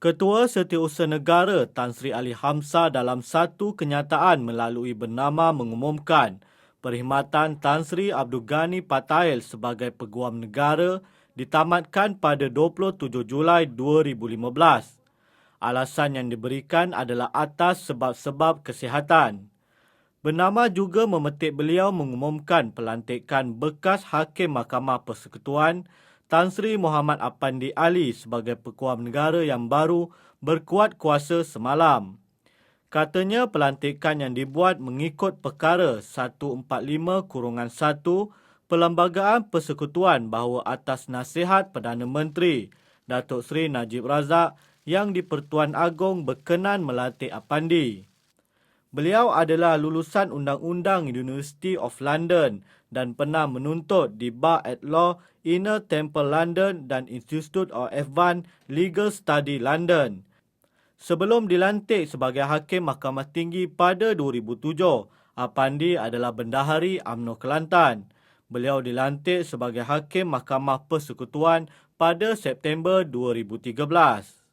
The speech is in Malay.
Ketua Setiausaha Negara Tan Sri Ali Hamzah dalam satu kenyataan melalui bernama mengumumkan perkhidmatan Tan Sri Abdul Ghani Patail sebagai Peguam Negara ditamatkan pada 27 Julai 2015. Alasan yang diberikan adalah atas sebab-sebab kesihatan. Bernama juga memetik beliau mengumumkan pelantikan bekas Hakim Mahkamah Persekutuan Tan Sri Muhammad Apandi Ali sebagai Pekuam Negara yang baru berkuat kuasa semalam. Katanya pelantikan yang dibuat mengikut perkara 145-1 Perlembagaan Persekutuan bahawa atas nasihat Perdana Menteri Datuk Seri Najib Razak yang di-Pertuan Agong berkenan melantik Apandi. Beliau adalah lulusan Undang-Undang University of London dan pernah menuntut di Bar at Law Inner Temple London dan Institute of Advanced Legal Study London. Sebelum dilantik sebagai Hakim Mahkamah Tinggi pada 2007, Apandi adalah Bendahari UMNO Kelantan. Beliau dilantik sebagai Hakim Mahkamah Persekutuan pada September 2013.